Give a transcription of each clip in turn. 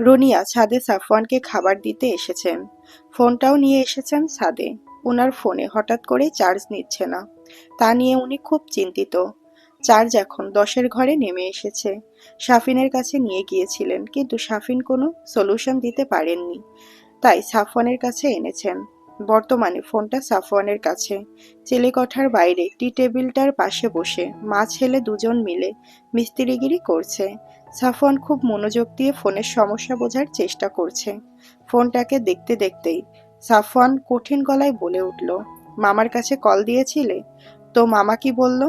রুনিয়া ছাদে সাফওয়ানকে খাবার দিতে এসেছেন ফোনটাও নিয়ে এসেছেন ছাদে। ওনার ফোনে হঠাৎ করে চার্জ নিচ্ছে না। তা নিয়ে উনি খুব চিন্তিত। চার্জ এখন দশের ঘরে নেমে এসেছে। সাফিনের কাছে নিয়ে গিয়েছিলেন, কিন্তু সাফিন কোনো সলিউশন দিতে পারেননি। তাই সাফওয়ানের কাছে এনেছেন। বর্তমানে ফোনটা সাফওয়ানের কাছে। চেলেকঠার বাইরে টি টেবিলটার পাশে বসে মা ছেলে দুজন মিলে মিস্ত্রিগিরি করছে। সাফওয়ান খুব মনোযোগ দিয়ে ফোনের সমস্যা বোঝার চেষ্টা করছে। ফোনটাকে দেখতে দেখতেই সাফওয়ান কঠিন গলায় বলে উঠল, মামার কাছে কল দিয়েছিলে? তো মামা কি বলল?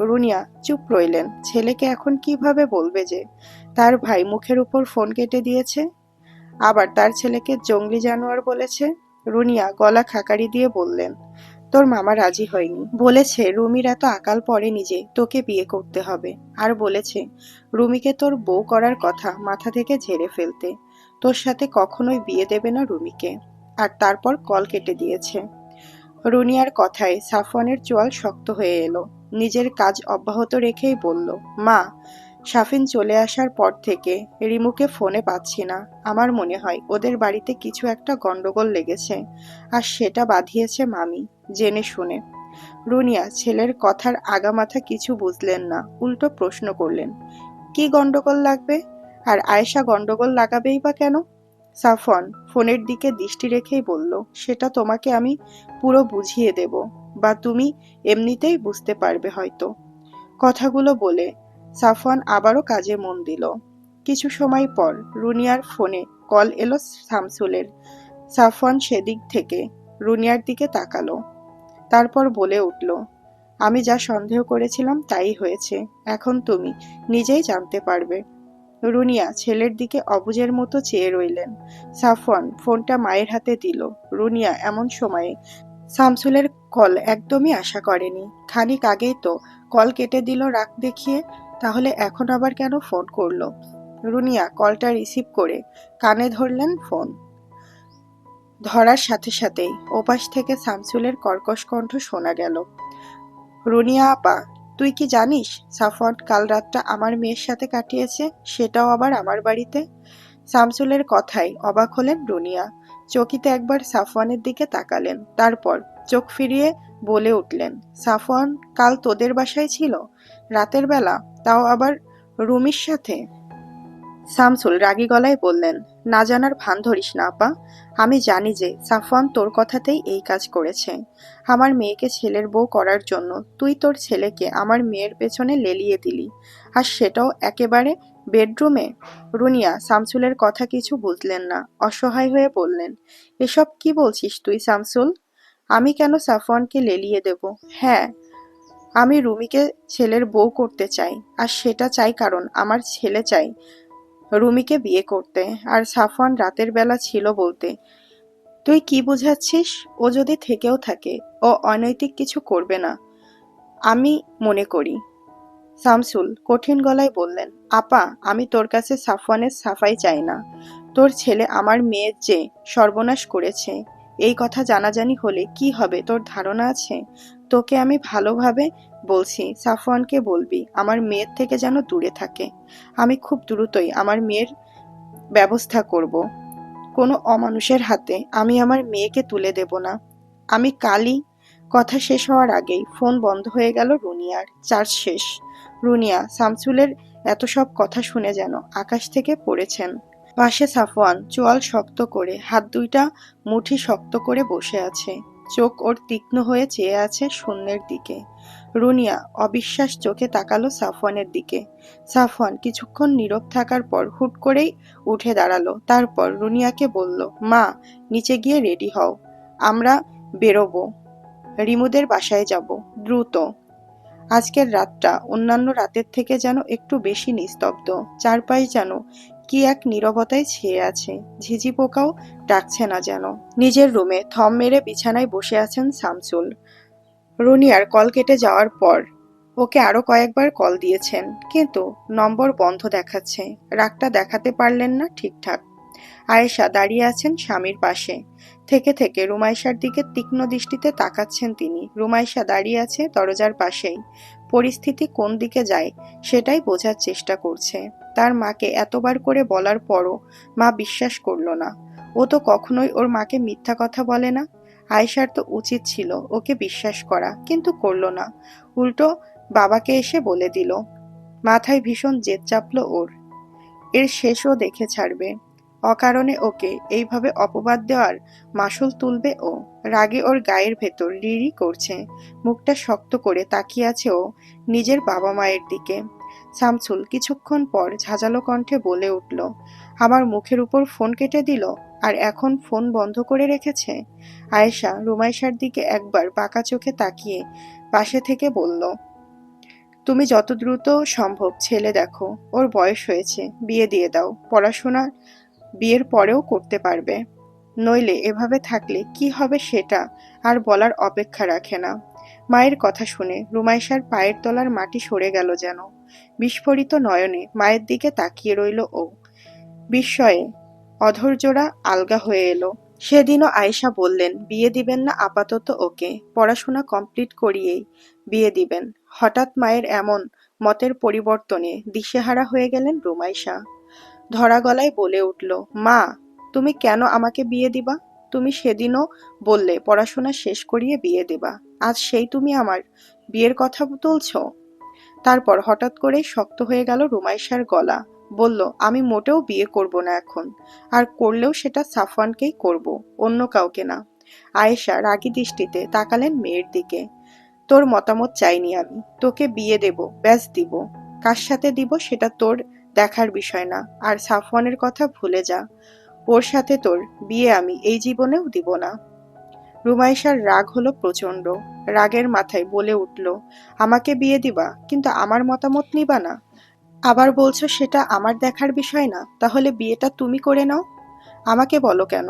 রুনিয়া, চুপ রইলেন। ছেলেকে এখন কীভাবে বলবে যে? তার ভাই মুখের উপর ফোন কেটে দিয়েছে? আবার তার ছেলেকে জঙ্গলি জানোয়ার বলেছে? রুনিয়া, গলা খাকারি দিয়ে বললেন। তোর মামা রাজি হয়নি। বলেছে, রুমির এত আকাল পড়েনি যে তোকে বিয়ে করতে হবে। আর বলেছে, রুমিকে তোর বউ করার কথা মাথা থেকে ঝেড়ে ফেলতে। তোর সাথে কখনোই বিয়ে দেবে না রুমিকে। আর তারপর কল কেটে দিয়েছে। রুনিয়ার কথায় সাফওয়ানের চোয়াল শক্ত হয়ে এলো। নিজের কাজ অব্যাহত রেখেই বলল, মা শাফিন চলে আসার পর থেকে রিমুকে ফোনে পাচ্ছি না। আমার মনে হয় ওদের বাড়িতে কিছু একটা গন্ডগোল লেগেছে, আর সেটা বাঁধিয়েছে মামি। জেনে শুনে। রুনিয়া ছেলের কথার আগামাথা কিছু বুঝলেন না, উল্টো প্রশ্ন করলেন, কি গন্ডগোল লাগবে? আর আয়েশা গন্ডগোল লাগাবেই বা কেন? সাফন ফোনের দিকে দৃষ্টি রেখেই বলল, সেটা তোমাকে আমি পুরো বুঝিয়ে দেব, বা তুমি এমনিতেই বুঝতে পারবে হয়তো। কথাগুলো বলে সাফওয়ান আবারও কাজে মন দিল। কিছু সময় পর রুনিয়ার ফোনে কল এলো শামসুলের সাফওয়ান সেদিক থেকে রুনিয়ার দিকে তাকালো। তারপর বলে উঠল, আমি যা সন্দেহ করেছিলাম তাই হয়েছে। এখন তুমি নিজেই জানতে পারবে। রুনিয়া ছেলের দিকে অবুজের মতো চেয়ে রইলেন। সাফওয়ান ফোনটা মায়ের হাতে দিল। রুনিয়া এমন সময়ে শামসুলের কল একদমই আশা করেনি। খানিক আগেই তো কল কেটে দিল রাগ দেখিয়ে, তাহলে এখন আবার কেন ফোন করল? রুনিয়া কলটা রিসিভ করে কানে ধরলেন ফোন। ধরার সাথে সাথেই ওপাশ থেকে শামসুলের কর্কশ কণ্ঠ শোনা গেল। রুনিয়া আপা, তুই কি জানিস সাফওয়ান কাল রাতটা আমার মেয়ের সাথে কাটিয়েছে, সেটাও আবার আমার বাড়িতে? শামসুলের কথায় অবাক হলেন রুনিয়া। চকিতে একবার সাফওয়ানের দিকে তাকালেন, তারপর চোখ ফিরিয়ে বলে উঠলেন, সাফওয়ান, কাল তোদের বাসায় ছিল? রাতের বেলা? তাও আবার রুমির সাথে? শামসুল রাগী গলায় বললেন, না জানার ভান ধরিস না, আপা। আমি জানি যে সাফওয়ান তোর কথাতেই এই কাজ করেছে। আমার মেয়েকে ছেলের বউ করার জন্য তুই তোর ছেলেকে আমার মেয়ের পেছনে লেলিয়ে দিলি। আর সেটাও একেবারে বেডরুমে? রুনিয়া শামসুলের কথা কিছু বুঝলেন না, অসহায় হয়ে বললেন, এসব কি বলছিস তুই শামসুল আমি কেন সাফওয়ানকে লেলিয়ে দেব? হ্যাঁ আমি রুমিকে ছেলের বউ করতে চাই, আর সেটা চাই কারণ আমার ছেলে চাই। রুমিকে বিয়ে করতে। আর সাফওয়ান রাতের বেলা ছিল বলতে, তুই কি বুঝাচ্ছিস? ও যদি থেকেও থাকে, ও অনৈতিক কিছু করবে না। আমি মনে করি। শামসুল কঠিন গলায় বললেন, আপা, আমি তোর কাছে সাফওয়ানের সাফাই চাই না। তোর ছেলে আমার মেয়ের যে সর্বনাশ করেছে, এই কথা জানাজানি হলে কি হবে? তোর ধারণা আছে? তোকে আমি ভালোভাবে বলছি, সাফওয়ানকে বলবি, আমার মেয়ের থেকে যেন দূরে থাকে। আমি খুব দ্রুতই আমার মেয়ের ব্যবস্থা করব। কোনো অমানুষের হাতে আমি আমার মেয়েকে তুলে দেব না। আমি কালই কথা শেষ হওয়ার আগেই ফোন বন্ধ হয়ে গেল রুনিয়ার। চার্জ শেষ। রুনিয়া, শামসুলের এত সব কথা শুনে যেন আকাশ থেকে পড়েছেন। পাশে সাফওয়ান চোয়াল শক্ত করে, হাত দুইটা মুঠি শক্ত করে বসে আছে। চোখ ওর তীক্ষ্ণ হয়ে চেয়ে আছে শূন্যের দিকে। রুনিয়া অবিশ্বাস চোখে তাকালো সাফওয়ানের দিকে। সাফওয়ান কিছুক্ষণ নীরব থাকার পর হুট করেই উঠে দাঁড়াল। তারপর রুনিয়াকে বলল, মা, নিচে গিয়ে রেডি হও। আমরা বেরোবো। রিমুদের বাসায় যাব। দ্রুত। আজকের রাতটা অন্যান্য রাতের থেকে যেন একটু বেশি নিস্তব্ধ। চারপাশ যেন কি এক নীরবতায় ছেয়ে আছে? ঝিঝি পোকাও ডাকছে না যেন। নিজের রুমে থম মেরে বিছানায় বসে আছেন শামসুল। রুনিয়ার কল কেটে যাওয়ার পর ওকে আরও কয়েকবার কল দিয়েছেন, কিন্তু নম্বর বন্ধ দেখাচ্ছে। রাগটা দেখাতে পারলেন না ঠিকঠাক। আয়েশা দাঁড়িয়ে আছেন স্বামীর পাশে। থেকে থেকে রুমাইশার দিকে তীক্ষ্ণ দৃষ্টিতে তাকাচ্ছেন তিনি। রুমাইশা দাঁড়িয়ে আছে দরজার পাশেই। পরিস্থিতি কোন দিকে যায় সেটাই বোঝার চেষ্টা করছে। তার মাকে এতবার করে বলার পরও মা বিশ্বাস করল না। ও তো কখনোই ওর মাকে মিথ্যা কথা বলে না। আয়েশার তো উচিত ছিল ওকে বিশ্বাস করা, কিন্তু করল না। উল্টো বাবাকে এসে বলে দিল, মাথায় ভীষণ জেদ চাপলো ওর। এর শেষও দেখে ছাড়বে। অকারণে ওকে এইভাবে অপবাদ দেওয়ার মাসুল তুলবে ও। রাগে ওর গায়ের ভেতর রিরি করছে। মুখটা শক্ত করে তাকিয়ে আছে ও নিজের বাবা মায়ের দিকে। শামসুল কিছুক্ষণ পর ঝাঁঝালো কণ্ঠে বলে উঠল, আমার মুখের উপর ফোন কেটে দিল আর এখন ফোন বন্ধ করে রেখেছে? আয়েশা রুমাইশার দিকে একবার পাকা চোখে তাকিয়ে পাশে থেকে বলল, তুমি যত দ্রুত সম্ভব ছেলে দেখো, ওর বয়স হয়েছে, বিয়ে দিয়ে দাও, পড়াশোনা বিয়ের পরেও করতে পারবে। নইলে এভাবে থাকলে কি হবে সেটা আর বলার অপেক্ষা রাখে না। মায়ের কথা শুনে রুমাইশার পায়ের তলার মাটি সরে গেল যেন। বিস্ফোরিত নয়নে মায়ের দিকে তাকিয়ে রইল ও। বিস্ময়ে অধৈর্যরা আলগা হয়ে এলো। সেদিনও আয়েশা বললেন, বিয়ে দিবেন না আপাতত ওকে। পড়াশোনা কমপ্লিট করিয়েই বিয়ে দিবেন। হঠাৎ মায়ের এমন মতের পরিবর্তনে দিশেহারা হয়ে গেলেন রুমাইশা। ধরা গলায় বলে উঠল, মা, তুমি কেন আমাকে বিয়ে দিবা? তুমি সেদিনও বললে, পড়াশোনা শেষ করিয়ে বিয়ে দেবা। আজ সেই তুমি আমার। বিয়ের কথা তুলছ তারপর হঠাৎ করেই শক্ত হয়ে গেল রুমাইশার গলা। বলল, আমি মোটেও বিয়ে করব না এখন। আর করলেও সেটা সাফওয়ানকেই করব, অন্য কাউকে না। আয়েশা রাগী দৃষ্টিতে তাকালেন মেয়ের দিকে। তোর মতামত চাইনি আমি। তোকে বিয়ে দেব, ব্যাস দিব। কার সাথে দিব সেটা তোর দেখার বিষয় না। আর সাফওয়ানের কথা ভুলে যা। ওর সাথে তোর বিয়ে আমি এই জীবনেও দিব না। রুমাইশার রাগ হলো প্রচণ্ড রাগের মাথায় বলে উঠল, আমাকে বিয়ে দিবা, কিন্তু আমার মতামত নিবা না। আবার বলছো সেটা আমার দেখার বিষয় না, তাহলে বিয়েটা তুমি করে নাও। আমাকে বলো কেন?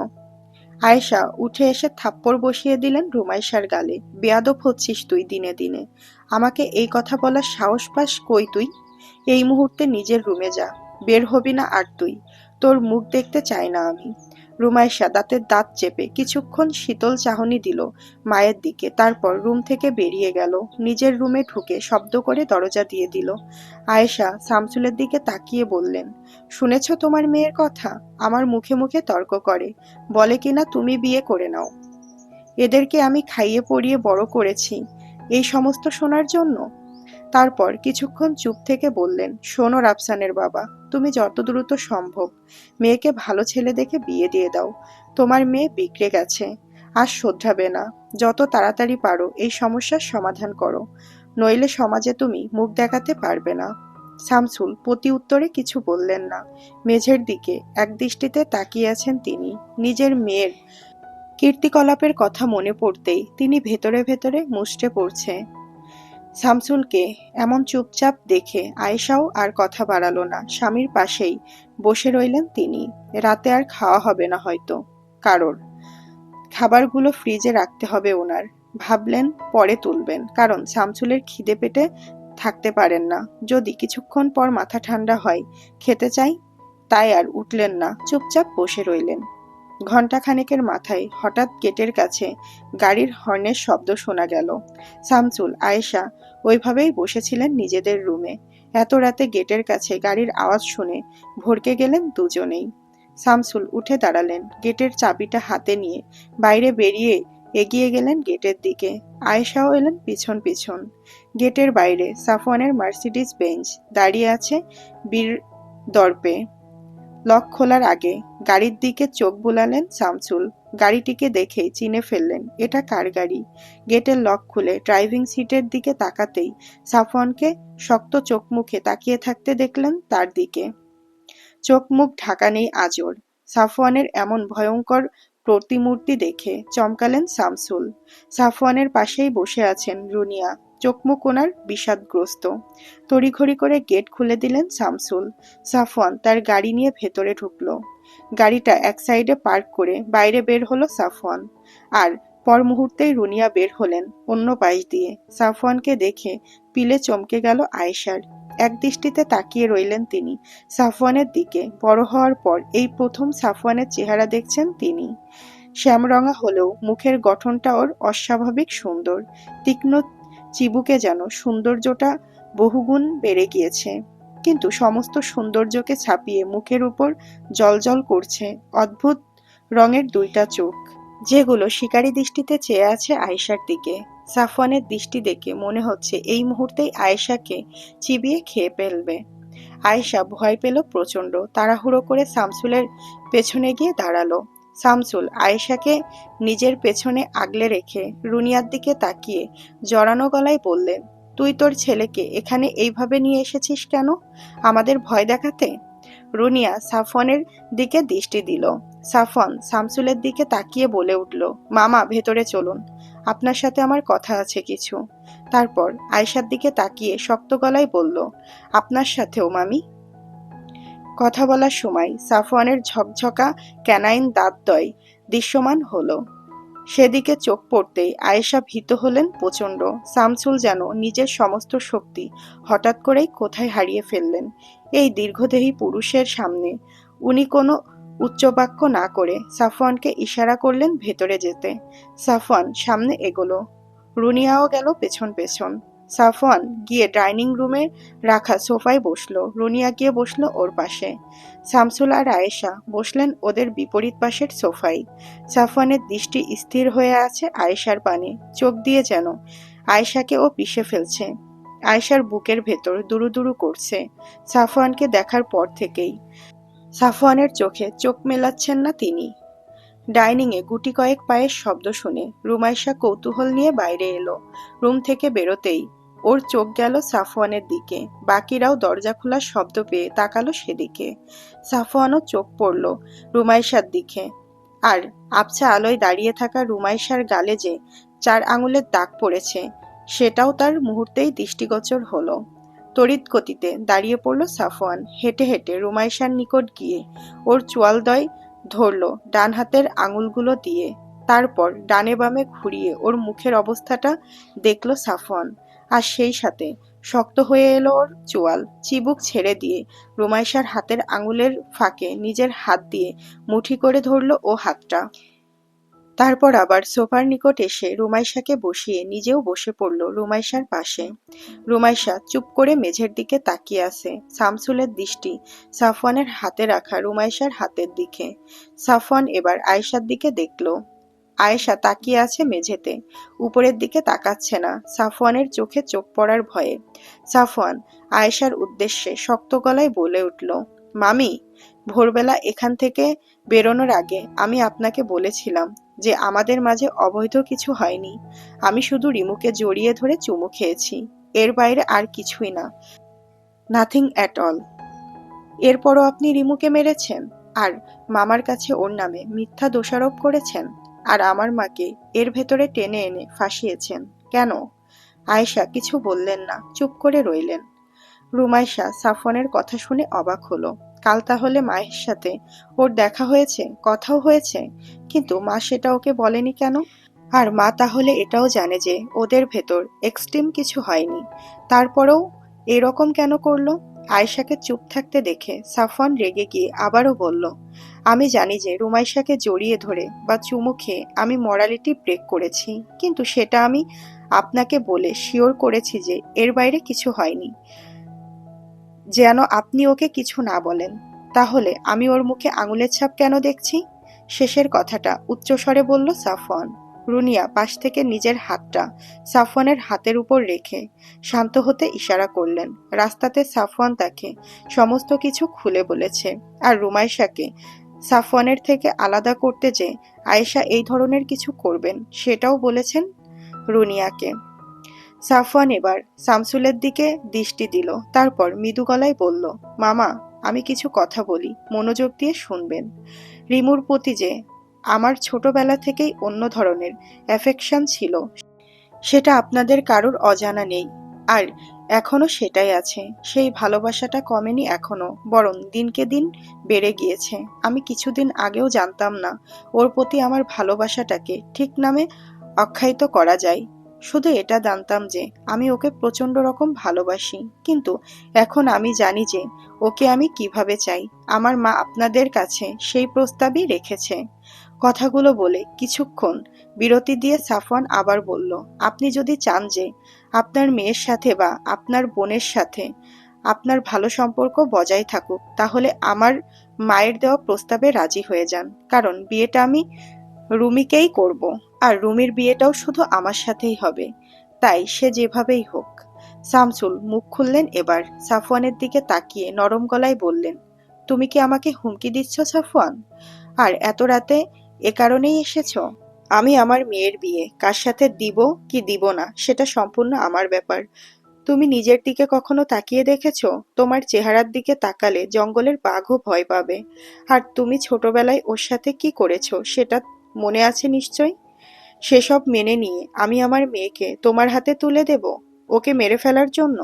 আয়েশা উঠে এসে থাপ্পড় বসিয়ে দিলেন রুমাইশার গালে। বেয়াদব হচ্ছিস তুই দিনে দিনে। আমাকে এই কথা বলার সাহস পাস কই তুই? এই মুহূর্তে নিজের রুমে যা। বের হবি না আর তুই। তোর মুখ দেখতে চাই না আমি। রুমাইশা দাঁতের দাঁত চেপে কিছুক্ষণ শীতল চাহনি দিল মায়ের দিকে, তারপর রুম থেকে বেরিয়ে গেল। নিজের রুমে ঢুকে শব্দ করে দরজা দিয়ে দিল। আয়েশা শামসুলের দিকে তাকিয়ে বললেন, শুনেছ তোমার মেয়ের কথা? আমার মুখে মুখে তর্ক করে। বলে কিনা তুমি বিয়ে করে নাও। এদেরকে আমি খাইয়ে পড়িয়ে বড় করেছি। এই সমস্ত শোনার জন্য তারপর কিছুক্ষণ চুপ থেকে বললেন, শোনো রাফসানের বাবা, তুমি যত দ্রুত সম্ভব মেয়েকে ভালো ছেলে দেখে বিয়ে দিয়ে দাও। তোমার মেয়ে বিগড়ে গেছে, আর শোধরাবে না। যত তাড়াতাড়ি পারো, এই সমস্যার সমাধান করো। নইলে সমাজে তুমি মুখ দেখাতে পারবে না। শামসুল প্রতি উত্তরে কিছু বললেন না। মেঝের দিকে এক দৃষ্টিতে তাকিয়ে আছেন তিনি। নিজের মেয়ের কীর্তিকলাপের কথা মনে পড়তেই তিনি ভেতরে ভেতরে মুষ্টে পড়ছে। শামসুলকে এমন চুপচাপ দেখে আয়েশাও আর কথা বাড়ালো না। স্বামীর পাশেই বসে রইলেন তিনি। রাতে আর খাওয়া হবে না হয়তো। কারোর। খাবারগুলো ফ্রিজে রাখতে হবে ওনার। ভাবলেন পরে তুলবেন। কারণ শামসুলের খিদে পেটে থাকতে পারেন না। যদি কিছুক্ষণ পর মাথা ঠান্ডা হয়, খেতে চাই, তাই আর উঠলেন না। চুপচাপ বসে রইলেন। ঘণ্টাখানেকের মাথায় হঠাৎ গেটের কাছে গাড়ির হর্নের শব্দ শোনা গেল। সামসুল, আয়েশা ওইভাবেই বসেছিলেন নিজেদের রুমে। এত রাতে গেটের কাছে গাড়ির আওয়াজ শুনে ভরকে গেলেন দুজনেই। সামসুল উঠে দাঁড়ালেন, গেটের চাবিটা হাতে নিয়ে বাইরে বেরিয়ে এগিয়ে গেলেন গেটের দিকে। আয়েশাও এলেন পিছন পিছন। গেটের বাইরে সাফওয়ানের মার্সিডিস বেঞ্চ দাঁড়িয়ে আছে বীর দর্পে। লক খোলার আগে গাড়ির দিকে চোখ বুলালেন শামসুল। গাড়িটিকে দেখেই চিনে ফেললেন, এটা কার গাড়ি? গেটের লক খুলে ড্রাইভিং সিটের দিকে তাকাতেই সাফওয়ানকে শক্ত চোখ মুখে তাকিয়ে থাকতে দেখলেন তার দিকে। চোখ মুখ ঢাকা নেই আজর। সাফওয়ানের এমন ভয়ঙ্কর প্রতিমূর্তি দেখে চমকালেন শামসুল। সাফওয়ানের পাশেই বসে আছেন রুনিয়া। চোখমুখ ওনার বিষাদগ্রস্ত। তড়িঘড়ি করে গেট খুলে দিলেন শামসুল। সাফওয়ান তার গাড়ি নিয়ে ভেতরে ঢুকলো। গাড়িটা এক সাইডে পার্ক করে বাইরে বের হলো সাফওয়ান। আর পর মুহূর্তেই রুনিয়া বের হলেন অন্য পাশ দিয়ে। সাফওয়ানকে দেখে পিলে চমকে গেল আয়েশার। এক দৃষ্টিতে তাকিয়ে রইলেন তিনি সাফওয়ানের দিকে। বড় হওয়ার পর এই প্রথম সাফওয়ানের চেহারা দেখছেন তিনি। শ্যামরঙা হলেও মুখের গঠনটা ওর অস্বাভাবিক সুন্দর, তীক্ষ্ণ চিবুকে যেন সৌন্দর্যটা বহুগুণ বেড়ে গিয়েছে। কিন্তু সমস্ত সৌন্দর্যকে ছাপিয়ে মুখের উপর জলজল করছে অদ্ভুত রঙের দুইটা চোখ। যেগুলো শিকারী দৃষ্টিতে চেয়ে আছে আয়েশার দিকে। সাফওয়ানের দৃষ্টি দেখে মনে হচ্ছে এই মুহূর্তেই আয়েশাকে চিবিয়ে খেয়ে ফেলবে। আয়েশা ভয় পেল প্রচণ্ড, তাড়াহুড়ো করে শামসুলের পেছনে গিয়ে দাঁড়াল। শামসুল আয়েশাকে নিজের পেছনে আগলে রেখে রুনিয়ার দিকে তাকিয়ে জড়ানো গলায় বললেন তুই তোর ছেলেকে এখানে এইভাবে নিয়ে এসেছিস কেন? আমাদের ভয় দেখাতে? রুনিয়া সাফওয়ানের দিকে দৃষ্টি দিল। সাফওয়ান শামসুলের দিকে তাকিয়ে বলে উঠল, মামা, ভেতরে চলুন। আপনার সাথে আমার কথা আছে কিছু। তারপর আয়েশার দিকে তাকিয়ে শক্ত গলায় বলল, আপনার সাথেও, মামি। কথা বলার সময় সাফওয়ানের ঝকঝকা, ক্যানাইন দাঁতদ্বয় দৃশ্যমান হলো। সেদিকে চোখ পড়তেই আয়েশা ভীত হলেন প্রচণ্ড। সামসুল যেন নিজের সমস্ত শক্তি হঠাৎ করেই কোথায় হারিয়ে ফেললেন। এই দীর্ঘদেহী পুরুষের সামনে উনি কোনো উচ্চবাক্য না করে সাফওয়ানকে ইশারা করলেন ভেতরে যেতে। সাফওয়ান সামনে এগোলো। রুনিয়াও গেল পেছন পেছন। সাফওয়ান গিয়ে ডাইনিং রুমে রাখা সোফায় বসল। রুনিয়া গিয়ে বসল ওর পাশে। শামসুল আর আয়েশা বসলেন ওদের বিপরীত পাশের সোফায়। সাফওয়ানের দৃষ্টি স্থির হয়ে আছে আয়েশার পানে। চোখ দিয়ে যেন আয়েশাকে ও পিষে ফেলছে। আয়েশার বুকের ভেতর দুরু দুরু করছে। সাফওয়ানকে দেখার পর থেকেই সাফওয়ানের চোখে চোখ মেলাচ্ছেন না তিনি। ডাইনিংয়ে গুটি কয়েক পায়ের শব্দ শুনে রুমাইশা কৌতূহল নিয়ে বাইরে এলো। রুম থেকে বেরোতেই ওর চোখ গেল সাফওয়ানের দিকে। বাকিরাও দরজা খোলার শব্দ পেয়ে তাকালো সেদিকে। সাফওয়ানও চোখ পড়ল রুমাইশার দিকে। আর আবছা আলোয় দাঁড়িয়ে থাকা রুমাইশার গালে যে চার আঙুলের দাগ পড়েছে, সেটাও তার মুহূর্তেই দৃষ্টিগোচর হলো। তড়িৎ গতিতে দাঁড়িয়ে পড়ল সাফওয়ান। হেঁটে হেঁটে রুমাইশার নিকট গিয়ে ওর চোয়ালদয় ধরল ডান হাতের আঙুলগুলো দিয়ে। তারপর ডানে বামে ঘুরিয়ে ওর মুখের অবস্থাটা দেখল সাফওয়ান। আর সেই সাথে শক্ত হয়ে এলো ওর চোয়াল চিবুক ছেড়ে দিয়ে। রুমাইশার হাতের আঙুলের ফাঁকে নিজের হাত দিয়ে মুঠি করে ধরলো ও হাতটা। তারপর আবার সোফার নিকট এসে রুমাইশাকে বসিয়ে নিজেও বসে পড়ল রুমাইশার পাশে। রুমাইশা চুপ করে মেঝের দিকে তাকিয়ে আছে। শামসুলের দৃষ্টি সাফওয়ানের হাতে রাখা রুমাইশার হাতের দিকে। সাফওয়ান এবার আয়েশার দিকে দেখল। আয়েশা তাকিয়ে আছে মেঝেতে। উপরের দিকে তাকাচ্ছে না, সাফওয়ানের চোখে চোখ পড়ার ভয়ে। সাফওয়ান আয়েশার উদ্দেশ্যে শক্ত গলায় বলে উঠল, মামি, ভোরবেলা এখান থেকে বেরোনোর আগে আমি আপনাকে বলেছিলাম যে আমাদের মাঝে অবৈধ কিছু হয়নি। আমি শুধু রিমুকে জড়িয়ে ধরে চুমু খেয়েছি। এর বাইরে আর কিছুই না। Nothing at all. এরপরও আপনি রিমুকে মেরেছেন? আর মামার কাছে ওর নামে মিথ্যা দোষারোপ করেছেন? আর আমার মাকে এর ভেতরে টেনে এনে ফাঁসিয়েছেন। কেন? আয়েশা কিছু বললেন না, চুপ করে রইলেন। রুমাইশা সাফনের কথা শুনে অবাক হলো। কাল তাহলে মায়ের সাথে ওর দেখা হয়েছে, কথাও হয়েছে, কিন্তু মা সেটা ওকে বলেনি কেন? আর মা তাহলে এটাও জানে যে ওদের ভেতর এক্সট্রিম কিছু হয়নি। তারপরেও এরকম কেন করল? আয়েশাকে চুপ থাকতে দেখে সাফওয়ান রেগে গিয়ে আবারও বলল, আমি জানি যে রুমাইশাকে জড়িয়ে ধরে বা চুমু খেয়ে আমি মরালিটি ব্রেক করেছি, কিন্তু সেটা আমি আপনাকে বলে শিওর করেছি যে এর বাইরে কিছু হয়নি। যেন আপনি ওকে কিছু না বলেন, তাহলে আমি ওর মুখে আঙুলের ছাপ কেন দেখছি? শেষের কথাটা উচ্চস্বরে বলল সাফওয়ান। রুনিয়া পাশ থেকে নিজের হাতটা সাফওয়ানের হাতের উপর রেখে শান্ত হতে ইশারা করলেন। রাস্তাতে সাফওয়ান তাকে সমস্ত কিছু খুলে বলেছে। আর রুমাইশাকে সাফওয়ানের থেকে আলাদা করতে যে আয়েশা এই ধরনের কিছু করবেন, সেটাও বলেছেন রুনিয়াকে। সাফওয়ান এবার শামসুলের দিকে দৃষ্টি দিল, তারপর মৃদু গলায় বলল, মামা, আমি কিছু কথা বলি, মনোযোগ দিয়ে শুনবেন। রিমুর প্রতি যে আমার ছোটবেলা থেকেই অন্য ধরনের অ্যাফেকশন ছিল। সেটা আপনাদের কারোর অজানা নেই। আর এখনও সেটাই আছে। সেই ভালোবাসাটা কমেনি এখনও, বরং দিনকে দিন বেড়ে গিয়েছে। আমি কিছুদিন আগেও জানতাম না ওর প্রতি আমার ভালোবাসাটাকে ঠিক নামে আখ্যায়িত করা যায়। শুধু এটা জানতাম যে, আমি ওকে প্রচণ্ড রকম ভালোবাসি। কিন্তু এখন আমি জানি যে, ওকে আমি কীভাবে চাই। আমার মা আপনাদের কাছে সেই প্রস্তাবই রেখেছে। কথাগুলো বলে কিছুক্ষণ বিরতি দিয়ে সাফওয়ান আবার বলল, আপনি যদি চান যে আপনার মেয়ের সাথে বা আপনার বোনের সাথে আপনার ভালো সম্পর্ক বজায় থাকুক, তাহলে আমার মায়ের দেওয়া প্রস্তাবে রাজি হয়ে যান। কারণ বিয়েটা আমি রুমিকেই করব আর রুমির বিয়েটাও শুধু আমার সাথেই হবে। তাই সে যেভাবেই হোক। শামসুল মুখ খুললেন এবার। সাফওয়ানের দিকে তাকিয়ে নরম গলায় বললেন, তুমি কি আমাকে হুমকি দিচ্ছ সাফওয়ান? আর এত রাতে এ কারণেই এসেছ? আমি আমার মেয়ের বিয়ে, কার সাথে দিব কি দিব না, সেটা সম্পূর্ণ আমার ব্যাপার। তুমি নিজের দিকে কখনো তাকিয়ে দেখেছ? তোমার চেহারার দিকে তাকালে জঙ্গলের বাঘও ভয় পাবে। আর তুমি ছোটবেলায় ওর সাথে কি করেছ, সেটা মনে আছে নিশ্চয়? সেসব মেনে নিয়ে আমি আমার মেয়েকে তোমার হাতে তুলে দেব, ওকে মেরে ফেলার জন্য?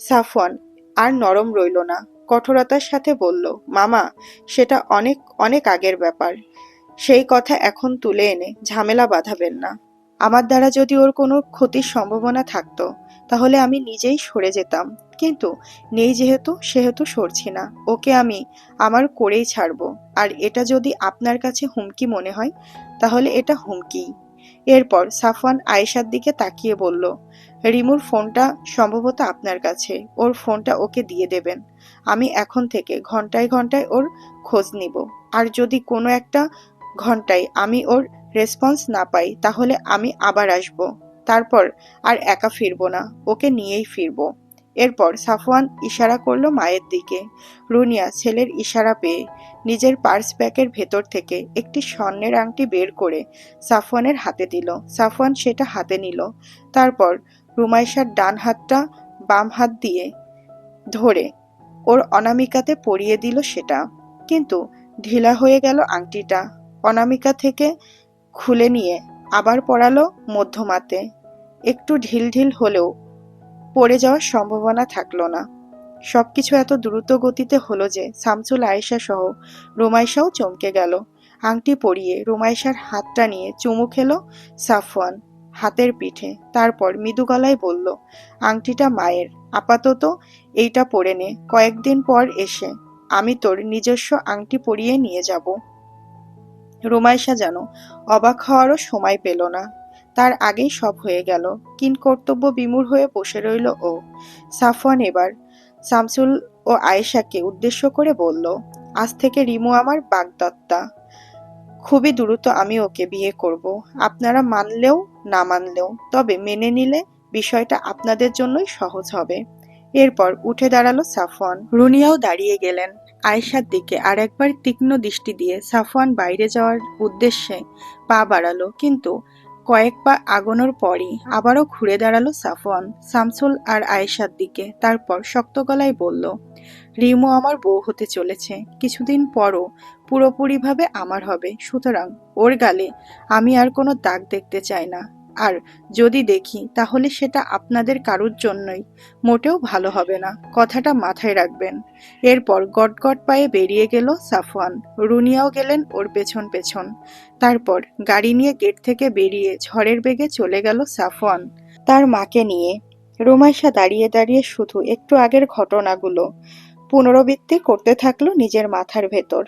সাফওয়ান, আর নরম রইল না। কঠোরতার সাথে বলল, মামা, সেটা অনেক অনেক আগের ব্যাপার। সেই কথা এখন তুলে এনে ঝামেলা বাঁধাবেন না। আমার দ্বারা যদি ওর কোনো ক্ষতির সম্ভাবনা থাকতো, তাহলে আমি নিজেই সরে যেতাম। কিন্তু নেই যেহেতু, সেহেতু সরছি না। ওকে আমি আমার করেই ছাড়বো। আর এটা যদি আপনার কাছে হুমকি মনে হয়, তাহলে এটা হুমকি। এরপর সাফওয়ান আয়েশার দিকে তাকিয়ে বলল, রিমুর ফোনটা সম্ভবত আপনার কাছে। ওর ফোনটা ওকে দিয়ে দেবেন। আমি এখন থেকে ঘন্টায় ঘন্টায় ওর খোঁজ নিব। আর যদি কোনো একটা ঘন্টায় আমি ওর রেসপন্স না পাই, তাহলে আমি আবার আসব। তারপর আর একা ফিরব না, ওকে নিয়েই ফিরবো। এরপর সাফওয়ান ইশারা করল মায়ের দিকে। রুনিয়া ছেলের ইশারা পেয়ে নিজের পার্স ব্যাগের ভেতর থেকে একটি স্বর্ণের আংটি বের করে সাফওয়ানের হাতে দিল। সাফওয়ান সেটা হাতে নিল। তারপর রুমাইশার ডান হাতটা বাম হাত দিয়ে ধরে ওর অনামিকাতে পরিয়ে দিল সেটা। কিন্তু ঢিলা হয়ে গেল আংটিটা। অনামিকা থেকে খুলে নিয়ে আবার পড়ালো মধ্যমাতে। একটু ঢিল ঢিল হলেও পড়ে যাওয়ার সম্ভাবনা থাকল না। সবকিছু এত দ্রুত গতিতে হলো যে শামসুল আয়েশা সহ রোমাইশাও চমকে গেল। আংটি পরিয়ে রোমাইশার হাতটা নিয়ে চুমু খেলো সাফওয়ান হাতের পিঠে। তারপর মৃদু গলায় বলল, আংটিটা মায়ের। আপাতত এইটা পরে নে। কয়েকদিন পর এসে আমি তোর নিজস্ব আংটি পরিয়ে নিয়ে যাব। রোমাইশা যেন অবাক হওয়ারও সময় পেল না। তার আগেই সব হয়ে গেল। কিন কর্তব্য বিমূর হয়ে বসে রইল ও। সাফওয়ান এবার শামসুল ও আয়েশাকে উদ্দেশ্য করে বলল, আজ থেকে রিমু আমার বাগদত্তা। খুবই দ্রুত আমি ওকে বিয়ে করব। আপনারা মানলেও না মানলেও, তবে মেনে নিলে বিষয়টা আপনাদের জন্যই সহজ হবে। এরপর উঠে দাঁড়াল সাফওয়ান। রুনিয়াও দাঁড়িয়ে গেলেন। আয়েশার দিকে আর একবার তীক্ষ্ণ দৃষ্টি দিয়ে সাফওয়ান বাইরে যাওয়ার উদ্দেশ্যে পা বাড়ালো। কিন্তু কয়েক পা আগানোর পরই আবারও ঘুরে দাঁড়াল সাফওয়ান। শামসুল আর আয়েশার দিকে তারপর শক্ত গলায় বলল, রিমু আমার বউ হতে চলেছে। কিছুদিন পরও পুরোপুরিভাবে আমার হবে। সুতরাং ওর গালে আমি আর কোনো দাগ দেখতে চাই না। আর যদি দেখি, তাহলে সেটা আপনাদের কারুর জন্যই। মোটেও ভালো হবে না, কথাটা মাথায় রাখবেন। এরপর গটগট পায়ে বেরিয়ে গেল সাফওয়ান। রুনিয়াও গেলেন ওর পেছন পেছন। তারপর গাড়ি নিয়ে গেট থেকে বেরিয়ে ঝড়ের বেগে চলে গেল সাফওয়ান। তার মাকে নিয়ে। রোমাইশা দাঁড়িয়ে দাঁড়িয়ে শুধু একটু আগের ঘটনাগুলো। পুনরাবৃত্তি করতে থাকল নিজের মাথার ভেতর।